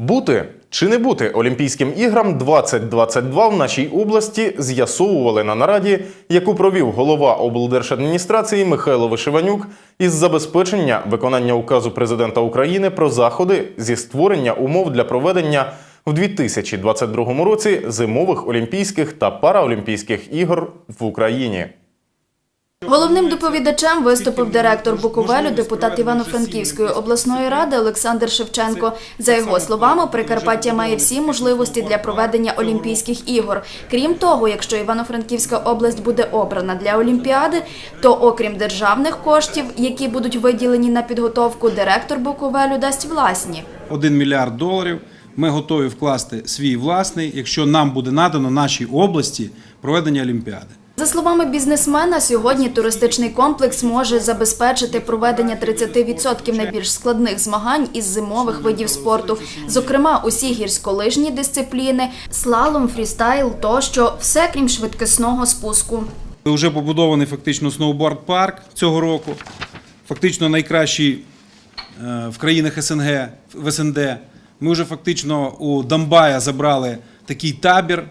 Бути чи не бути Олімпійським іграм 2022 в нашій області з'ясовували на нараді, яку провів голова облдержадміністрації Михайло Вишиванюк із забезпечення виконання указу президента України про заходи зі створення умов для проведення в 2022 році зимових олімпійських та параолімпійських ігор в Україні. Головним доповідачем виступив директор Буковелю, депутат Івано-Франківської обласної ради Олександр Шевченко. За його словами, Прикарпаття має всі можливості для проведення Олімпійських ігор. Крім того, якщо Івано-Франківська область буде обрана для Олімпіади, то окрім державних коштів, які будуть виділені на підготовку, директор Буковелю дасть власні. 1 мільярд доларів. Ми готові вкласти свій власний, якщо нам буде надано нашій області проведення Олімпіади. За словами бізнесмена, сьогодні туристичний комплекс може забезпечити проведення 30% найбільш складних змагань із зимових видів спорту, зокрема усі гірськолижні дисципліни, слалом, фрістайл тощо, все крім швидкісного спуску. Вже побудований фактично сноуборд-парк цього року. Фактично найкращий е, в країнах СНГ, в СНД. Ми вже фактично у Дамбая забрали такий табір.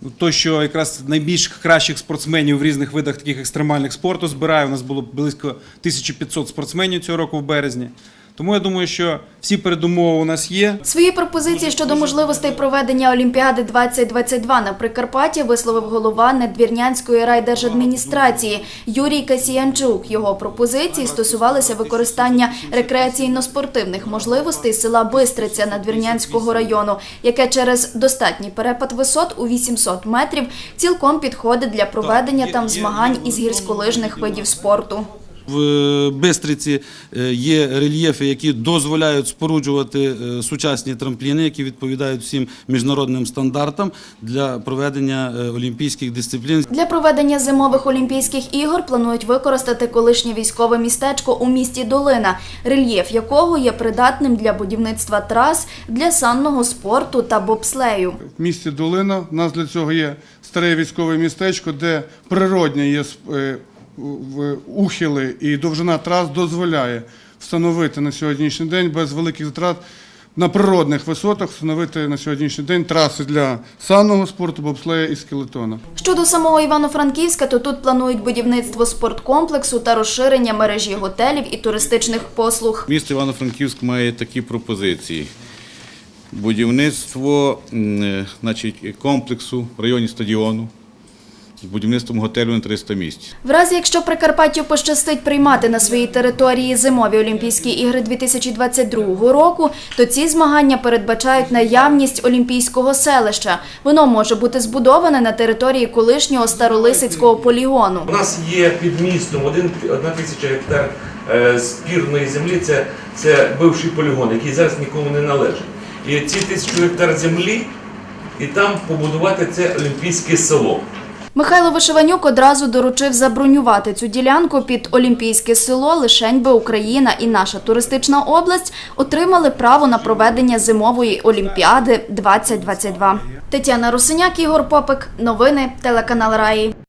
Ну, То, що якраз найбільш кращих спортсменів в різних видах таких екстремальних спорту збирає. У нас було близько 1500 спортсменів цього року в березні. Тому я думаю, що всі передумови у нас є. Свої пропозиції щодо можливостей проведення Олімпіади 2022 на Прикарпатті висловив голова Надвірнянської райдержадміністрації Юрій Касіянчук. Його пропозиції стосувалися використання рекреаційно-спортивних можливостей села Бистриця Надвірнянського району, яке через достатній перепад висот у 800 метрів цілком підходить для проведення там змагань із гірськолижних видів спорту. В Бистриці е, є рельєфи, які дозволяють споруджувати е, сучасні трампліни, які відповідають всім міжнародним стандартам для проведення е, олімпійських дисциплін. Для проведення зимових олімпійських ігор планують використати колишнє військове містечко у місті Долина, рельєф якого є придатним для будівництва трас для санного спорту та бобслею. В місті Долина у нас для цього є старе військове містечко, де природні є е, ухили і довжина трас дозволяє встановити на сьогоднішній день без великих затрат на природних висотах встановити на сьогоднішній день траси для санного спорту, бобслея і скелетона. Щодо самого Івано-Франківська, то тут планують будівництво спорткомплексу та розширення мережі готелів і туристичних послуг. Місто Івано-Франківськ має такі пропозиції. Будівництво е, значить, комплексу в районі стадіону з будівництвом готелю на 300 місць. В разі, якщо Прикарпаттю пощастить приймати на своїй території зимові Олімпійські ігри 2022 року, то ці змагання передбачають наявність олімпійського селища. Воно може бути збудоване на території колишнього старолисицького полігону. У нас є під містом один, одна тисяча гектар е, спірної землі. Це, це бивший полігон, який зараз нікому не належить. І ці тисячу гектар землі, і там побудувати це олімпійське село. Михайло Вишиванюк одразу доручив забронювати цю ділянку під Олімпійське село, лишень би Україна і наша туристична область отримали право на проведення зимової олімпіади 2022. Тетяна Русиняк, Ігор Попик. Новини телеканал Раї.